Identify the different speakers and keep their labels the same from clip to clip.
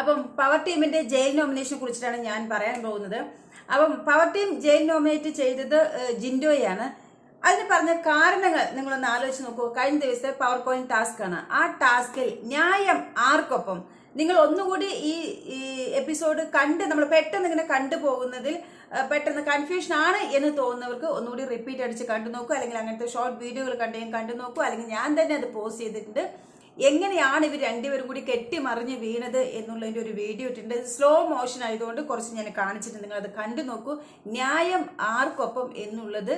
Speaker 1: അപ്പം പവർ ടീമിന്റെ ജയിൽ നോമിനേഷനെ കുറിച്ചിട്ടാണ് ഞാൻ പറയാൻ പോകുന്നത്. അപ്പം പവർ ടീം ജയിൽ നോമിനേറ്റ് ചെയ്തത് ജിൻഡോയാണ്. അതിന് പറഞ്ഞ കാരണങ്ങൾ നിങ്ങളൊന്ന് ആലോചിച്ച് നോക്കൂ. കഴിഞ്ഞ ദിവസത്തെ പവർ പോയിന്റ് ടാസ്ക് ആണ്. ആ ടാസ്കിൽ ന്യായം ആർക്കൊപ്പം? നിങ്ങൾ ഒന്നുകൂടി ഈ ഈ എപ്പിസോഡ് കണ്ട് നമ്മൾ പെട്ടെന്ന് ഇങ്ങനെ കണ്ടുപോകുന്നതിൽ പെട്ടെന്ന് കൺഫ്യൂഷൻ ആണ് എന്ന് തോന്നുന്നവർക്ക് ഒന്നുകൂടി റിപ്പീറ്റ് അടിച്ച് കണ്ടു നോക്കൂ. അല്ലെങ്കിൽ അങ്ങനത്തെ ഷോർട്ട് വീഡിയോകൾ കണ്ടെങ്കിൽ കണ്ടു നോക്കൂ. അല്ലെങ്കിൽ ഞാൻ തന്നെ അത് പോസ്റ്റ് ചെയ്തിട്ടുണ്ട്. എങ്ങനെയാണ് ഇവർ രണ്ടുപേരും കൂടി കെട്ടിമറിഞ്ഞ് വീണത് എന്നുള്ളതിന്റെ ഒരു വീഡിയോ ഇട്ടിട്ടുണ്ട്. സ്ലോ മോഷൻ ആയതുകൊണ്ട് കുറച്ച് ഞാൻ കാണിച്ചിട്ടുണ്ട് നിങ്ങൾ അത് കണ്ടു നോക്കൂ. ന്യായം ആർക്കൊപ്പം എന്നുള്ളത്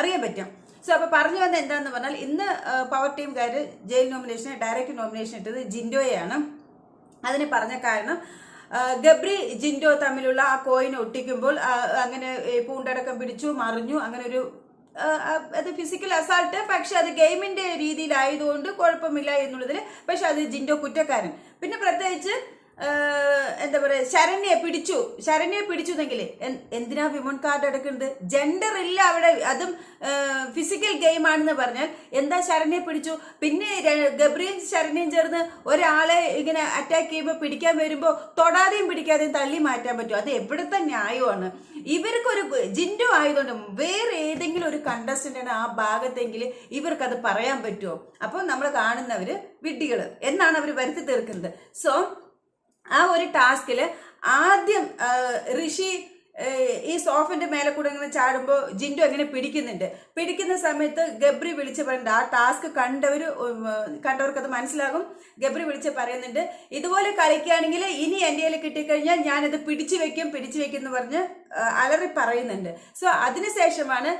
Speaker 1: അറിയാൻ പറ്റും. സോ അപ്പോൾ പറഞ്ഞു വന്ന എന്താന്ന് പറഞ്ഞാൽ ഇന്ന് പവർ ടീംകാർ ജയിൽ നോമിനേഷൻ ഡയറക്റ്റ് നോമിനേഷൻ ഇട്ടത് ജിൻഡോയാണ് അതിന് പറഞ്ഞ കാരണം ഗബ്രി ജിൻഡോ തമ്മിലുള്ള ആ കോയിൻ ഒട്ടിക്കുമ്പോൾ അങ്ങനെ പൂണ്ടടക്കം പിടിച്ചു മറിഞ്ഞു അങ്ങനെ ഒരു അത് ഫിസിക്കൽ അസാൾട്ട് പക്ഷെ അത് ഗെയിമിന്റെ രീതിയിലായതുകൊണ്ട് കുഴപ്പമില്ല എന്നുള്ളതിൽ പക്ഷെ അത് ജിൻഡോ കുറ്റക്കാരൻ. പിന്നെ പ്രത്യേകിച്ച് എന്താ പറയുക ശരണ്യെ പിടിച്ചു ശരണ്യെ പിടിച്ചു എന്നെങ്കിൽ എന്തിനാ വിമൺ കാർഡ് എടുക്കുന്നത്? ജെൻഡർ ഇല്ല അവിടെ അതും ഫിസിക്കൽ ഗെയിം ആണെന്ന് പറഞ്ഞാൽ എന്താ ശരണ്യെ പിടിച്ചു? പിന്നെ ഗബ്രിയും ശരണ്യം ചേർന്ന് ഒരാളെ ഇങ്ങനെ അറ്റാക്ക് ചെയ്യുമ്പോൾ പിടിക്കാൻ വരുമ്പോൾ തൊടാതെയും പിടിക്കാതെയും തള്ളി മാറ്റാൻ പറ്റും അത് എവിടുത്തെ ന്യായമാണ്? ഇവർക്കൊരു ജിൻഡു ആയതുകൊണ്ട് വേറെ ഏതെങ്കിലും ഒരു കണ്ടസ്റ്റന്റാണ് ആ ഭാഗത്തെങ്കിൽ ഇവർക്കത് പറയാൻ പറ്റുമോ? അപ്പോൾ നമ്മൾ കാണുന്നവർ വിഡ്ഢികൾ എന്നാണ് അവർ വരുത്തി തീർക്കുന്നത്. സോ ആ ഒരു ടാസ്കിൽ ആദ്യം ഋഷി ഈ സോഫിന്റെ മേലെ കൂടെ ഇങ്ങനെ ചാടുമ്പോൾ ജിൻഡു അങ്ങനെ പിടിക്കുന്നുണ്ട്. പിടിക്കുന്ന സമയത്ത് ഗബ്രി വിളിച്ച് പറയുന്നുണ്ട് ആ ടാസ്ക് കണ്ടവർ കണ്ടവർക്ക് അത് മനസ്സിലാകും. ഗബ്രി വിളിച്ച് പറയുന്നുണ്ട് ഇതുപോലെ കളിക്കുകയാണെങ്കിൽ ഇനി എന്റെ കയ്യിൽ കിട്ടിക്കഴിഞ്ഞാൽ ഞാനത് പിടിച്ചു വെക്കും പിടിച്ചു വെക്കും എന്ന് പറഞ്ഞ് അലറി പറയുന്നുണ്ട്. സോ അതിനുശേഷമാണ്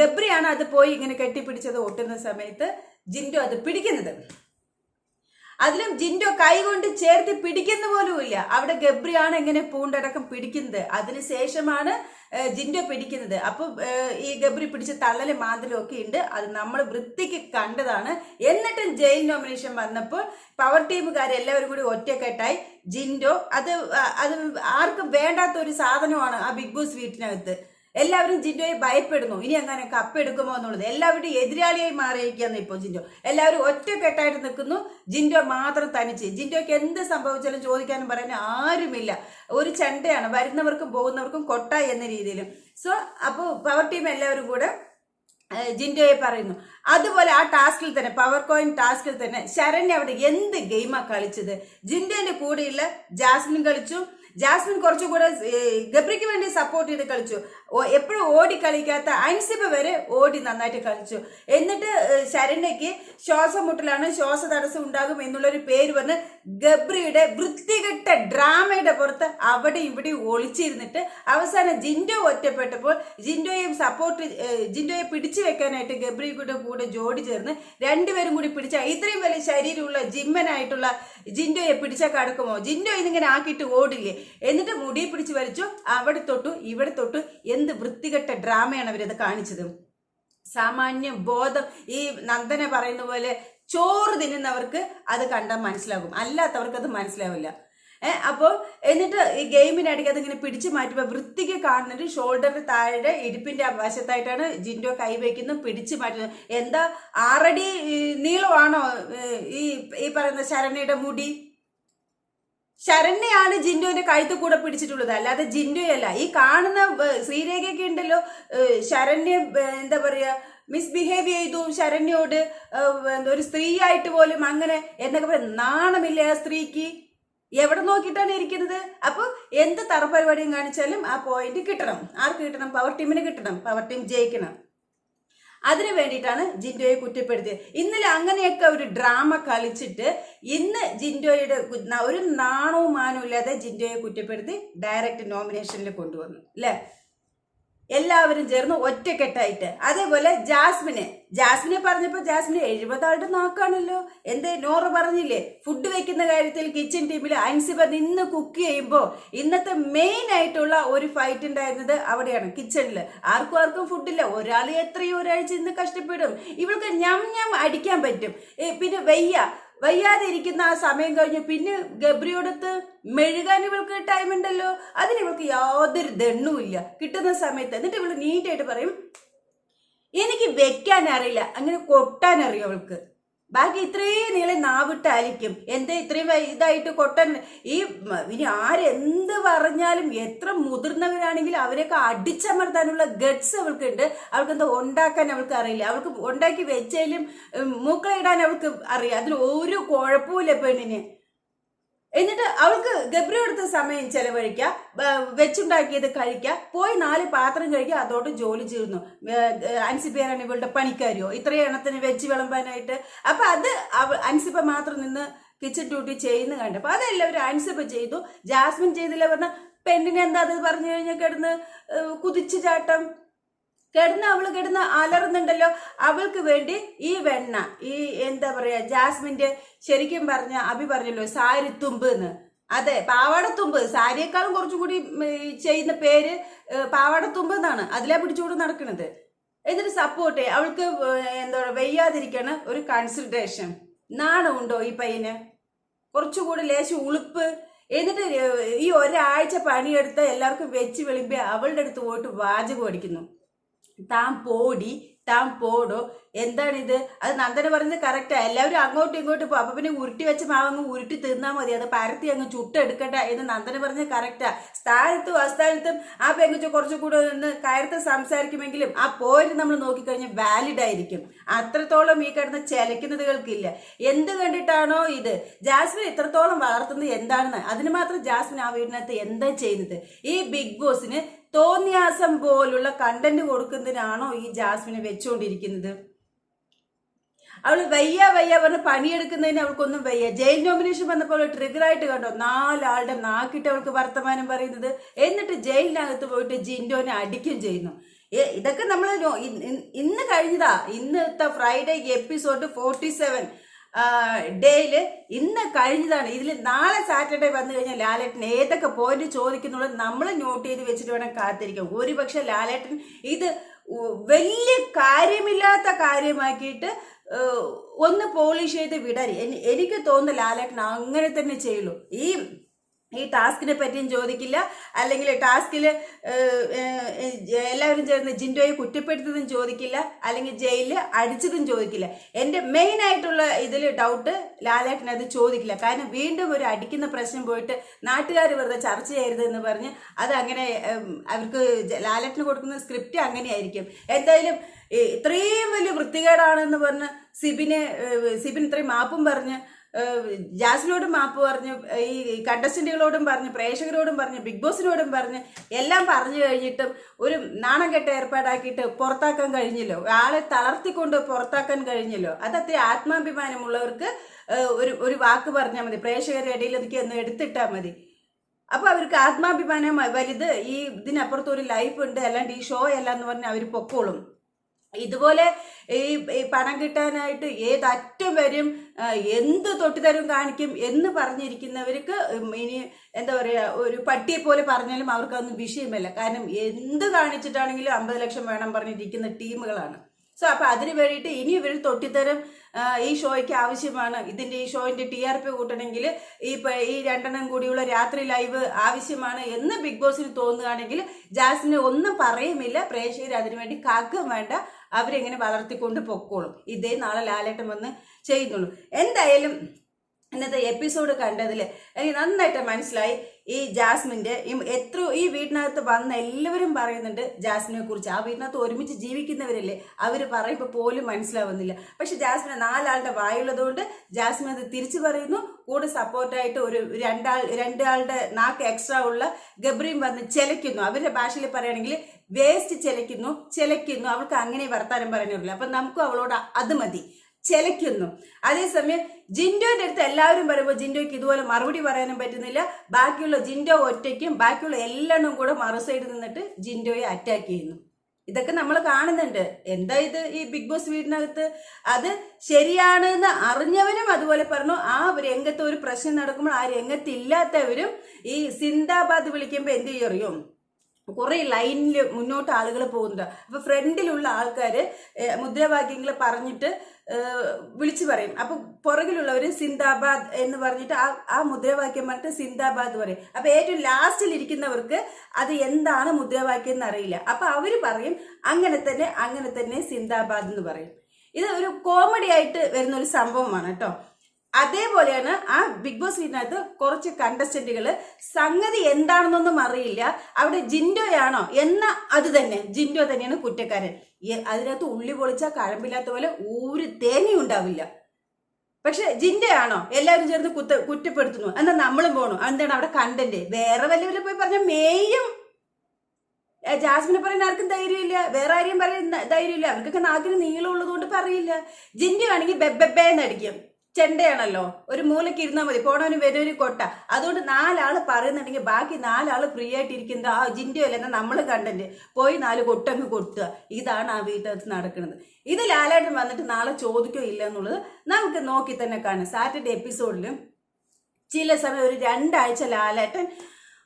Speaker 1: ഗബ്രിയാണ് അത് പോയി ഇങ്ങനെ കെട്ടിപ്പിടിച്ചത് ഒട്ടുന്ന സമയത്ത് ജിൻഡു അത് പിടിക്കുന്നത്. അതിലും ജിൻഡോ കൈകൊണ്ട് ചേർത്ത് പിടിക്കുന്ന പോലുമില്ല അവിടെ ഗബ്രിയാണ് എങ്ങനെ പൂണ്ടടക്കം പിടിക്കുന്നത്? അതിനുശേഷമാണ് ജിൻഡോ പിടിക്കുന്നത്. അപ്പൊ ഈ ഗബ്രി പിടിച്ച തള്ളലും മാന്തലും ഒക്കെ ഉണ്ട്. അത് നമ്മൾ വൃത്തിക്ക് കണ്ടതാണ്. എന്നിട്ടും ജയിൽ നോമിനേഷൻ വന്നപ്പോൾ പവർ ടീമുകാർ എല്ലാവരും കൂടി ഒറ്റക്കെട്ടായി. ജിൻഡോ അത് അത് ആർക്കും വേണ്ടാത്ത ഒരു സാധനമാണ് ആ ബിഗ് ബോസ് വീട്ടിനകത്ത്. എല്ലാവരും ജിൻഡോയെ ഭയപ്പെടുന്നു. ഇനി അങ്ങനെ കപ്പെടുക്കുമോ എന്നുള്ളത്. എല്ലാവരുടെയും എതിരാളിയായി മാറിയിരിക്കുകയാണ് ഇപ്പോൾ ജിൻഡോ. എല്ലാവരും ഒറ്റക്കെട്ടായിട്ട് നിൽക്കുന്നു. ജിൻഡോ മാത്രം തനിച്ച്. ജിൻഡോയ്ക്ക് എന്ത് സംഭവിച്ചാലും ചോദിക്കാനും പറയാനും ആരുമില്ല. ഒരു ചണ്ടയാണ്. വരുന്നവർക്കും പോകുന്നവർക്കും കൊട്ട എന്ന രീതിയിൽ സോ അപ്പോൾ പവർ ടീം എല്ലാവരും കൂടെ ജിൻഡോയെ പറയുന്നു. അതുപോലെ ആ ടാസ്കിൽ തന്നെ പവർ കോയിൻ ടാസ്കിൽ തന്നെ ശരണ്യ അവിടെ എന്ത് ഗെയിമാണ് കളിച്ചത്? ജിൻഡോന്റെ കൂടെയുള്ള ജാസ്മിൻ കളിച്ചു. ജാസ്മിൻ കുറച്ചുകൂടെ കൂടെ ഗബ്രിക്ക് വേണ്ടി സപ്പോർട്ട് ചെയ്ത് കളിച്ചു. എപ്പോഴും ഓടി കളിക്കാത്ത അൻസിബ വരെ ഓടി നന്നായിട്ട് കളിച്ചു. എന്നിട്ട് ശരണ്യക്ക് ശ്വാസം മുട്ടലാണ് ശ്വാസ തടസ്സം ഉണ്ടാകും എന്നുള്ളൊരു പേര് പറഞ്ഞ് ഗബ്രിയുടെ വൃത്തികെട്ട ഡ്രാമയുടെ പുറത്ത് അവിടെ ഇവിടെ ഒളിച്ചിരുന്നിട്ട് അവസാനം ജിൻഡോ ഒറ്റപ്പെട്ടപ്പോൾ ജിൻഡോയും സപ്പോർട്ട് ജിൻഡോയെ പിടിച്ചു വെക്കാനായിട്ട് ഗബ്രിയുടെ കൂടെ ജോഡി ചേർന്ന് രണ്ടുപേരും കൂടി പിടിച്ച ഇത്രയും വലിയ ശരീരമുള്ള ജിമ്മനായിട്ടുള്ള ജിൻഡോയെ പിടിച്ചാൽ കടക്കുമോ? ജിൻഡോ ഇതിങ്ങനെ ആക്കിയിട്ട് ഓടില്ലേ? എന്നിട്ട് മുടി പിടിച്ച് വലിച്ചു അവിടെ തൊട്ടു ഇവിടെ തൊട്ടു എന്ത് വൃത്തികെട്ട ഡ്രാമയാണ് അവരത് കാണിച്ചത്? സാമാന്യ ബോധം ഈ നന്ദന പറയുന്ന പോലെ ചോറ് തിന്നുന്നവർക്ക് അത് കണ്ടാൽ മനസ്സിലാകും. അല്ലാത്തവർക്ക് അത് മനസ്സിലാവില്ല. ഏഹ് അപ്പോൾ എന്നിട്ട് ഈ ഗെയിമിനിടയ്ക്ക് അതിങ്ങനെ പിടിച്ചു മാറ്റുമ്പോൾ വൃത്തിക്ക് കാണുന്നുണ്ട് ഷോൾഡറിന് താഴെ ഇടുപ്പിന്റെ വശത്തായിട്ടാണ് ജിൻഡോ കൈവയ്ക്കുന്നത് പിടിച്ചു മാറ്റുന്നത്. എന്താ ആറടി നീളമാണോ ഈ ഈ പറയുന്ന ശരണയുടെ മുടി? ശരണ്യാണ് ജിൻഡോന്റെ കഴുത്ത് കൂടെ പിടിച്ചിട്ടുള്ളത്. അല്ലാതെ ജിൻഡോയല്ല. ഈ കാണുന്ന ശ്രീരേഖയൊക്കെ ഉണ്ടല്ലോ. ശരണ്യ എന്താ പറയാ മിസ്ബിഹേവ് ചെയ്തു. ശരണ്യോട് ഒരു സ്ത്രീ ആയിട്ട് പോലും അങ്ങനെ എന്നൊക്കെ പറയാം നാണമില്ല ആ സ്ത്രീക്ക്? എവിടെ നോക്കിയിട്ടാണ് ഇരിക്കുന്നത്? അപ്പോൾ എന്ത് തറപരിപാടിയും കാണിച്ചാലും ആ പോയിന്റ് കിട്ടണം. ആർക്ക് കിട്ടണം? പവർ ടീമിന് കിട്ടണം. പവർ ടീം ജയിക്കണം. അതിനു വേണ്ടിയിട്ടാണ് ജിൻഡോയെ കുറ്റപ്പെടുത്തിയത്. ഇന്നലെ അങ്ങനെയൊക്കെ ഒരു ഡ്രാമ കളിച്ചിട്ട് ഇന്ന് ജിൻഡോയുടെ ഒരു നാണവും മാനവും ഇല്ലാതെ ജിൻഡോയെ കുറ്റപ്പെടുത്തി ഡയറക്റ്റ് നോമിനേഷനിൽ കൊണ്ടുവന്നു. അല്ലേ? എല്ലാവരും ചേർന്ന് ഒറ്റക്കെട്ടായിട്ട്. അതേപോലെ ജാസ്മിന്. ജാസ്മിനെ പറഞ്ഞപ്പോൾ ജാസ്മിന് എഴുപതാളുടെ നാക്കാണല്ലോ. എന്തേ? നോറ് പറഞ്ഞില്ലേ? ഫുഡ് വെക്കുന്ന കാര്യത്തിൽ കിച്ചൺ ടീമിൽ അൻസിബ നിന്ന് കുക്ക് ചെയ്യുമ്പോൾ ഇന്നത്തെ മെയിൻ ആയിട്ടുള്ള ഒരു ഫൈറ്റ് ഉണ്ടായിരുന്നത് അവിടെയാണ് കിച്ചണിൽ ആർക്കും ആർക്കും ഫുഡില്ല ഒരാൾ എത്രയോ ഒരാഴ്ച ഇന്ന് കഷ്ടപ്പെടും. ഇവൾക്ക് ഞം ഞം അടിക്കാൻ പറ്റും. പിന്നെ വയ്യ. വയ്യാതെ ഇരിക്കുന്ന ആ സമയം കഴിഞ്ഞു. പിന്നെ ഗബ്രിയോടത്ത് മെഴുകാൻ ഇവൾക്ക് ടൈം ഉണ്ടല്ലോ. അതിന് ഇവൾക്ക് യാതൊരു ദണ്ണുമില്ല കിട്ടുന്ന സമയത്ത് എന്നിട്ട് ഇവൾ നീറ്റായിട്ട് പറയും എനിക്ക് വെക്കാൻ അറിയില്ല. അങ്ങനെ കൊട്ടാൻ അറിയാം അവൾക്ക്. ബാക്കി ഇത്രയും നീളെ നാവിട്ടായിരിക്കും. എന്താ ഇത്രയും ഇതായിട്ട് കൊട്ടൻ ഈ ഇനി ആരെന്ത് പറഞ്ഞാലും എത്ര മുതിർന്നവരാണെങ്കിലും അവരെയൊക്കെ അടിച്ചമർത്താനുള്ള ഗട്സ് അവൾക്കുണ്ട്. അവൾക്ക് എന്താ ഉണ്ടാക്കാൻ അവൾക്ക് അറിയില്ല. അവൾക്ക് ഉണ്ടാക്കി വെച്ചാലും മൂക്കളയിടാൻ അവൾക്ക് അറിയാം. അതിൽ ഒരു കുഴപ്പമില്ല പെണ്ണിന്. എന്നിട്ട് അവൾക്ക് ഗബ്രി എടുത്ത സമയം ചെലവഴിക്കുക വെച്ചുണ്ടാക്കിയത് കഴിക്കുക പോയി നാല് പാത്രം കഴിക്കുക അതോട്ട് ജോലി ചെയ്യുന്നു അൻസിപ്പയാണ് ഇവളുടെ പണിക്കാരിയോ? ഇത്രയും എണ്ണത്തിന് വെച്ച് വിളമ്പാനായിട്ട്. അപ്പൊ അത് അൻസിപ്പ മാത്രം നിന്ന് കിച്ചൺ ഡ്യൂട്ടി ചെയ്യുന്ന കണ്ടപ്പോ അതെല്ലാവരും അൻസിപ്പ ചെയ്തു. ജാസ്മിൻ ചെയ്തില്ല പറഞ്ഞ പെണ്ണിനെ എന്താ അത് പറഞ്ഞു കഴിഞ്ഞാൽ കിടന്ന് കുതിച്ചു ചാട്ടം? കിടന്ന് അവൾ കിടന്ന് അലറുന്നുണ്ടല്ലോ. അവൾക്ക് വേണ്ടി ഈ വെണ്ണ ഈ എന്താ പറയുക ജാസ്മിന്റെ ശരിക്കും പറഞ്ഞ അഭി പറഞ്ഞല്ലോ സാരി തുമ്പ് എന്ന്. അതെ പാവാടത്തുമ്പ് സാരിയേക്കാളും കുറച്ചും കൂടി ചെയ്യുന്ന പേര് പാവാടത്തുമ്പ് എന്നാണ്. അതിലാ പിടിച്ചുകൊണ്ട് നടക്കുന്നത് എന്നിട്ട് സപ്പോർട്ട് അവൾക്ക് എന്താ പറയുക വെയ്യാതിരിക്കണ ഒരു കൺസിഡറേഷൻ നാണമുണ്ടോ ഈ പയ്യന്? കുറച്ചുകൂടി ലേശം ഉളുപ്പ്. എന്നിട്ട് ഈ ഒരാഴ്ച പണിയെടുത്ത എല്ലാവർക്കും വെച്ച് വിളിമ്പി അവളുടെ അടുത്ത് പോയിട്ട് വാചകം അടിക്കുന്നു. താൻ പോടി താൻ പോടോ. എന്താണിത്? അത് നന്ദന പറയുന്നത് കറക്റ്റാ എല്ലാവരും അങ്ങോട്ടും ഇങ്ങോട്ടും പോകും അപ്പൊ പിന്നെ ഉരുട്ടി വെച്ച മാവങ്ങ് ഉരുട്ടി തിന്നാൽ മതി. അത് പരത്തി അങ്ങ് ചുട്ടെടുക്കട്ടെ എന്ന് നന്ദന പറഞ്ഞത് കറക്റ്റാ സ്ഥാനത്തും അസ്ഥാനത്തും ആ പെങ്കുച്ച കുറച്ചും കൂടെ നിന്ന് കയർത്ത് സംസാരിക്കുമെങ്കിലും ആ പോര് നമ്മൾ നോക്കിക്കഴിഞ്ഞാൽ വാലിഡ് ആയിരിക്കും. അത്രത്തോളം ഈ കിടന്ന് ചെലക്കുന്നതുകൾക്കില്ല എന്ത് കണ്ടിട്ടാണോ ഇത്? ജാസ്മിൻ ഇത്രത്തോളം വളർത്തുന്നത് എന്താണെന്ന്? അതിന് മാത്രം ജാസ്മിൻ ആ വീടിനകത്ത് എന്താ ചെയ്യുന്നത്? ഈ ബിഗ് ബോസിന് തോന്നിയാസം പോലുള്ള കണ്ടന്റ് കൊടുക്കുന്നതിനാണോ ഈ ജാസ്മിനെ വെച്ചുകൊണ്ടിരിക്കുന്നത് അവൾ വയ്യ വയ്യ പറഞ്ഞ് പണിയെടുക്കുന്നതിന് അവൾക്കൊന്നും വയ്യ. ജയിൽ നോമിനേഷൻ വന്നപ്പോൾ ട്രിഗർ ആയിട്ട് കണ്ടോ? നാലാളുടെ നാക്കിട്ട് അവൾക്ക് വർത്തമാനം പറയുന്നത്. എന്നിട്ട് ജയിലിനകത്ത് പോയിട്ട് ജിൻഡോനെ അടിക്കുകയും ചെയ്യുന്നു. ഇതൊക്കെ നമ്മൾ ഇന്ന് കഴിഞ്ഞതാ. ഇന്നത്തെ ഫ്രൈഡേ എപ്പിസോഡ് ഫോർട്ടി സെവൻ ഡേയിൽ ഇന്ന് കഴിഞ്ഞതാണ്. ഇതിൽ നാളെ സാറ്റർഡേ വന്നു കഴിഞ്ഞാൽ ലാലേട്ടൻ ഏതൊക്കെ പോയിന്റ് ചോദിക്കുന്നുള്ളത് നമ്മൾ നോട്ട് ചെയ്ത് വെച്ചിട്ട് വേണം കാത്തിരിക്കാം ഒരുപക്ഷെ ലാലേട്ടൻ ഇത് വലിയ കാര്യമില്ലാത്ത കാര്യമാക്കിയിട്ട് ഒന്ന് പോളിഷ് ചെയ്ത് വിടരി. എനി- എനിക്ക് തോന്നുന്നു ലാലേട്ടൻ അങ്ങനെ തന്നെ ചെയ്യുള്ളൂ. ഈ ഈ ടാസ്കിനെ പറ്റിയും ചോദിക്കില്ല. അല്ലെങ്കിൽ ടാസ്കിൽ എല്ലാവരും ചേർന്ന് ജിൻഡോയെ കുറ്റപ്പെടുത്തതും ചോദിക്കില്ല. അല്ലെങ്കിൽ ജയിലിൽ അടിച്ചതും ചോദിക്കില്ല. എന്റെ മെയിൻ ആയിട്ടുള്ള ഇതിൽ ഡൗട്ട് ലാലേട്ടൻ അത് ചോദിക്കില്ല. കാരണം വീണ്ടും ഒരു അടിക്കുന്ന പ്രശ്നം പോയിട്ട് നാട്ടുകാർ വെറുതെ ചർച്ച ചെയ്യരുത് എന്ന് പറഞ്ഞ് അത് അങ്ങനെ അവർക്ക് ലാലേട്ടന് കൊടുക്കുന്ന സ്ക്രിപ്റ്റ് അങ്ങനെയായിരിക്കും. എന്തായാലും ഇത്രയും വലിയ വൃത്തികേടാണെന്ന് പറഞ്ഞ് സിബിനെ സിബിൻ ഇത്രയും മാപ്പും പറഞ്ഞ് ഏഹ്, ജാസ്മിനോടും മാപ്പ് പറഞ്ഞു ഈ കണ്ടസ്റ്റന്റുകളോടും പറഞ്ഞ് പ്രേക്ഷകരോടും പറഞ്ഞ് ബിഗ് ബോസിനോടും പറഞ്ഞ് എല്ലാം പറഞ്ഞു കഴിഞ്ഞിട്ടും ഒരു നാണം കെട്ട ഏർപ്പാടാക്കിയിട്ട് പുറത്താക്കാൻ കഴിഞ്ഞല്ലോ. ആളെ തളർത്തിക്കൊണ്ട് പുറത്താക്കാൻ കഴിഞ്ഞല്ലോ. അതത്തെ ആത്മാഭിമാനമുള്ളവർക്ക് ഒരു ഒരു വാക്ക് പറഞ്ഞാൽ മതി. പ്രേക്ഷകരുടെ ഇടയിൽ അതൊക്കെ ഒന്ന് എടുത്തിട്ടാൽ മതി. അപ്പോൾ അവർക്ക് ആത്മാഭിമാനം വലുത് ഈ ഇതിനപ്പുറത്ത് ഒരു ലൈഫ് ഉണ്ട്. അല്ലാണ്ട് ഈ ഷോ അല്ല എന്ന് പറഞ്ഞാൽ അവർ പൊക്കോളും. ഇതുപോലെ ഈ പണം കിട്ടാനായിട്ട് ഏതറ്റം വരും എന്ത് തൊട്ടുതരും കാണിക്കും എന്ന് പറഞ്ഞിരിക്കുന്നവർക്ക് ഇനി എന്താ പറയുക ഒരു പട്ടിയെ പോലെ പറഞ്ഞാലും അവർക്കൊന്നും വിഷയമല്ല. കാരണം എന്ത് കാണിച്ചിട്ടാണെങ്കിലും അമ്പത് ലക്ഷം വേണം പറഞ്ഞിരിക്കുന്ന ടീമുകളാണ്. സോ അപ്പൊ അതിന് വേണ്ടിയിട്ട് ഇനി ഇവർ തൊട്ടിത്തരം ഈ ഷോയ്ക്ക് ആവശ്യമാണ്. ഇതിന്റെ ഈ ഷോയിന്റെ ടി ആർ പി കൂട്ടണമെങ്കിൽ ഈ ഈ രണ്ടെണ്ണം കൂടിയുള്ള രാത്രി ലൈവ് ആവശ്യമാണ് എന്ന് ബിഗ് ബോസിന് തോന്നുകയാണെങ്കിൽ ജാസ്മിന് ഒന്നും പറയുമില്ല. പ്രേക്ഷകർ അതിനുവേണ്ടി കാക്കും വേണ്ട. അവരെങ്ങനെ വളർത്തിക്കൊണ്ട് പൊക്കോളും. ഇതേ നാളെ ലാലേട്ടൻ വന്ന് ചെയ്യുന്നുള്ളൂ. എന്തായാലും ഇന്നത്തെ എപ്പിസോഡ് കണ്ടതിൽ എനിക്ക് നന്നായിട്ട് മനസ്സിലായി. ഈ ജാസ്മിന്റെ ഈ എത്ര ഈ വീട്ടിനകത്ത് വന്ന എല്ലാവരും പറയുന്നുണ്ട് ജാസ്മിനെ കുറിച്ച്. ആ വീട്ടിനകത്ത് ഒരുമിച്ച് ജീവിക്കുന്നവരല്ലേ? അവർ പറയുമ്പോൾ പോലും മനസ്സിലാവുന്നില്ല. പക്ഷെ ജാസ്മിൻ നാലാളുടെ വായുള്ളതുകൊണ്ട് ജാസ്മിൻ അത് തിരിച്ചു പറയുന്നു. കൂടെ സപ്പോർട്ടായിട്ട് ഒരു രണ്ടാൾ രണ്ടാളുടെ നാക്ക് എക്സ്ട്രാ ഉള്ള ഗബ്രിയും വന്ന് ചെലയ്ക്കുന്നു. അവരുടെ ഭാഷയിൽ പറയുകയാണെങ്കിൽ വേസ്റ്റ് ചെലക്കുന്നു ചെലക്കുന്നു അവൾക്ക് അങ്ങനെ വർത്താനം പറഞ്ഞിട്ടില്ല അപ്പം നമുക്കും അവളോട് അത് മതി. ചെലയ്ക്കുന്നു. അതേസമയം ജിൻഡോന്റെ അടുത്ത് എല്ലാവരും പറയുമ്പോൾ ജിൻഡോയ്ക്ക് ഇതുപോലെ മറുപടി പറയാനും പറ്റുന്നില്ല. ബാക്കിയുള്ള ജിൻഡോ ഒറ്റയ്ക്കും ബാക്കിയുള്ള എല്ലാവരും കൂടെ മറു സൈഡിൽ നിന്നിട്ട് ജിൻഡോയെ അറ്റാക്ക് ചെയ്യുന്നു. ഇതൊക്കെ നമ്മൾ കാണുന്നുണ്ട്. എന്താ ഇത് ഈ ബിഗ് ബോസ് വീടിനകത്ത്? അത് ശരിയാണെന്ന് അറിഞ്ഞവനും അതുപോലെ പറഞ്ഞു. ആ രംഗത്ത് ഒരു പ്രശ്നം നടക്കുമ്പോൾ ആ രംഗത്ത് ഇല്ലാത്തവരും ഈ സിന്ദാബാദ് വിളിക്കുമ്പോൾ എന്ത് ചെയ്യും കുറെ ലൈനിൽ മുന്നോട്ട് ആളുകൾ പോകുന്നുണ്ട്. അപ്പൊ ഫ്രണ്ടിലുള്ള ആൾക്കാർ മുദ്രാവാക്യങ്ങൾ പറഞ്ഞിട്ട് വിളിച്ചു പറയും. അപ്പൊ പുറകിലുള്ളവർ സിന്ദാബാദ് എന്ന് പറഞ്ഞിട്ട് ആ ആ മുദ്രാവാക്യം പറഞ്ഞിട്ട് സിന്ദാബാദ് പറയും. അപ്പൊ ഏറ്റവും ലാസ്റ്റിൽ ഇരിക്കുന്നവർക്ക് അത് എന്താണ് മുദ്രാവാക്യം എന്ന് അറിയില്ല. അപ്പൊ അവർ പറയും അങ്ങനെ തന്നെ അങ്ങനെ തന്നെ സിന്ദാബാദ് എന്ന് പറയും. ഇത് ഒരു കോമഡി ആയിട്ട് വരുന്ന ഒരു സംഭവമാണ് കേട്ടോ. അതേപോലെയാണ് ആ ബിഗ് ബോസ് വീടിനകത്ത് കുറച്ച് കണ്ടസ്റ്റന്റുകൾ സംഗതി എന്താണെന്നൊന്നും അറിയില്ല. അവിടെ ജിൻഡോയാണോ? എന്ന അത് തന്നെ. ജിൻഡോ തന്നെയാണ് കുറ്റക്കാരൻ. അതിനകത്ത് ഉള്ളി പൊളിച്ച കഴമ്പില്ലാത്ത പോലെ ഒരു തേങ്ങയും ഉണ്ടാവില്ല. പക്ഷെ ജിൻഡയാണോ? എല്ലാവരും ചേർന്ന് കുത്ത കുറ്റപ്പെടുത്തുന്നു. എന്നാൽ നമ്മളും പോണു. എന്താണ് അവിടെ കണ്ടന്റ് വേറെ വല്ലവരും പോയി പറഞ്ഞ മേയും. ജാസ്മിനെ പറയാൻ ആർക്കും ധൈര്യമില്ല. വേറെ ആരെയും പറയാൻ ധൈര്യമില്ല. അവർക്കൊക്കെ നാക്കിന് നീളമുള്ളത് കൊണ്ട് പറയില്ല. ജിൻഡു ആണെങ്കിൽ ബെബെബേന്ന് അടിക്കും. ചെണ്ടയാണല്ലോ. ഒരു മൂലയ്ക്ക് ഇരുന്നാൽ മതി. പോണവന് വരുന്നവന് കൊട്ട. അതുകൊണ്ട് നാലാൾ പറയുന്നുണ്ടെങ്കിൽ ബാക്കി നാലാൾ ഫ്രീ ആയിട്ട് ഇരിക്കുന്നത് ആ ജിന്റെ അല്ല എന്നാൽ നമ്മൾ കണ്ടന്റ് പോയി നാല് കൊട്ടങ്ങ് കൊട്ടുക ഇതാണ് ആ വീട്ടകത്ത് നടക്കുന്നത്. ഇത് ലാലേട്ടൻ വന്നിട്ട് നാളെ ചോദിക്കോ ഇല്ല എന്നുള്ളത് നമുക്ക് നോക്കി തന്നെ കാണാം. സാറ്റർഡേ എപ്പിസോഡിലും ചില സമയം ഒരു രണ്ടാഴ്ച ലാലേട്ടൻ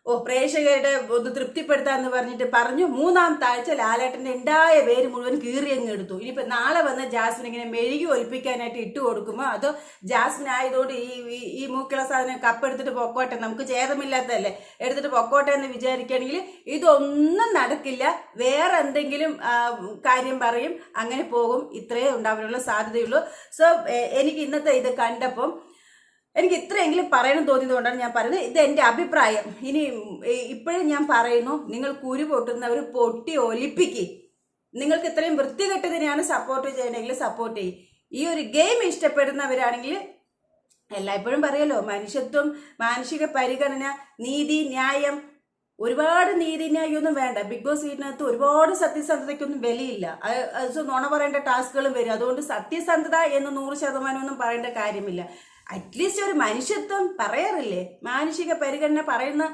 Speaker 1: ഓ പ്രേക്ഷകരുടെ ഒന്ന് തൃപ്തിപ്പെടുത്താന്ന് പറഞ്ഞിട്ട് പറഞ്ഞു. മൂന്നാം താഴ്ച ലാലേട്ടന്റെ ഉണ്ടായ പേര് മുഴുവൻ കീറി അങ്ങ് എടുത്തു. ഇനിയിപ്പോൾ നാളെ വന്ന ജാസ്മിൻ ഇങ്ങനെ മെഴുകി ഒലിപ്പിക്കാനായിട്ട് ഇട്ട് കൊടുക്കുമോ? അതോ ജാസ്മിൻ ആയതുകൊണ്ട് ഈ ഈ- മൂക്കുള്ള സാധനം കപ്പ് എടുത്തിട്ട് പൊക്കോട്ടെ? നമുക്ക് ഛേദമില്ലാത്തതല്ലേ? എടുത്തിട്ട് പൊക്കോട്ടെ എന്ന് വിചാരിക്കുകയാണെങ്കിൽ ഇതൊന്നും നടക്കില്ല. വേറെ എന്തെങ്കിലും കാര്യം പറയും. അങ്ങനെ പോകും. ഇത്രയേ ഉണ്ടാവാനുള്ള സാധ്യതയുള്ളൂ. സോ എനിക്ക് ഇന്നത്തെ ഇത് കണ്ടപ്പം എനിക്ക് ഇത്രയെങ്കിലും പറയണം തോന്നിയത് കൊണ്ടാണ് ഞാൻ പറയുന്നത്. ഇത് എന്റെ അഭിപ്രായം. ഇനി ഇപ്പോഴും ഞാൻ പറയുന്നു നിങ്ങൾ കുരു പൊട്ടുന്നവർ പൊട്ടി ഒലിപ്പിക്ക്. നിങ്ങൾക്ക് ഇത്രയും വൃത്തികെട്ടതിനെയാണ് സപ്പോർട്ട് ചെയ്യണമെങ്കിൽ സപ്പോർട്ട് ചെയ്യും. ഈ ഒരു ഗെയിം ഇഷ്ടപ്പെടുന്നവരാണെങ്കിൽ എല്ലായ്പ്പോഴും പറയല്ലോ മനുഷ്യത്വം മാനുഷിക പരിഗണന നീതി ന്യായം ഒരുപാട് നീതി വേണ്ട. ബിഗ് ബോസ് വീടിനകത്ത് ഒരുപാട് സത്യസന്ധതയ്ക്കൊന്നും വിലയില്ല അത് നുണ പറയേണ്ട ടാസ്കുകളും വരും. അതുകൊണ്ട് സത്യസന്ധത എന്ന് നൂറ് ശതമാനം ഒന്നും പറയേണ്ട കാര്യമില്ല. അറ്റ്ലീസ്റ്റ് ഒരു മനുഷ്യത്വം പറയാറില്ലേ? മാനുഷിക പരിഗണന പറയുന്ന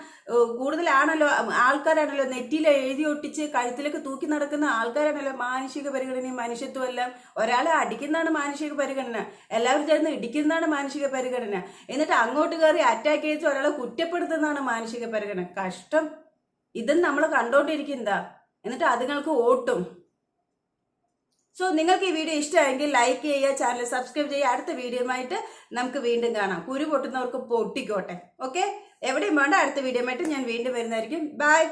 Speaker 1: കൂടുതലാണല്ലോ ആൾക്കാരാണല്ലോ നെറ്റിയിൽ എഴുതി ഒട്ടിച്ച് കഴുത്തിലേക്ക് തൂക്കി നടക്കുന്ന ആൾക്കാരാണല്ലോ മാനുഷിക പരിഗണനയും മനുഷ്യത്വം എല്ലാം. ഒരാളെ അടിക്കുന്നതാണ് മാനുഷിക പരിഗണന. എല്ലാവരും ചേർന്ന് ഇടിക്കുന്നതാണ് മാനുഷിക പരിഗണന. എന്നിട്ട് അങ്ങോട്ട് കയറി അറ്റാക്ക് ചെയ്ത് ഒരാളെ കുറ്റപ്പെടുത്തുന്നതാണ് മാനുഷിക പരിഗണന. കഷ്ടം. ഇതും നമ്മൾ കണ്ടോണ്ടിരിക്കുന്നതാ എന്നിട്ട് അതുങ്ങൾക്ക് ഓട്ടും സോ നിങ്ങൾക്ക് ഈ വീഡിയോ ഇഷ്ടമായെങ്കിൽ ലൈക്ക് ചെയ്യുക ചാനൽ സബ്സ്ക്രൈബ് ചെയ്യുക. അടുത്ത വീഡിയോയുമായിട്ട് നമുക്ക് വീണ്ടും കാണാം. കുരു പൊട്ടുന്നവർക്ക് പൊട്ടിക്കോട്ടെ. ഓക്കെ എവിടെയും വേണ്ട അടുത്ത വീഡിയോയുമായിട്ട് ഞാൻ വീണ്ടും വരുന്നതായിരിക്കും. ബൈ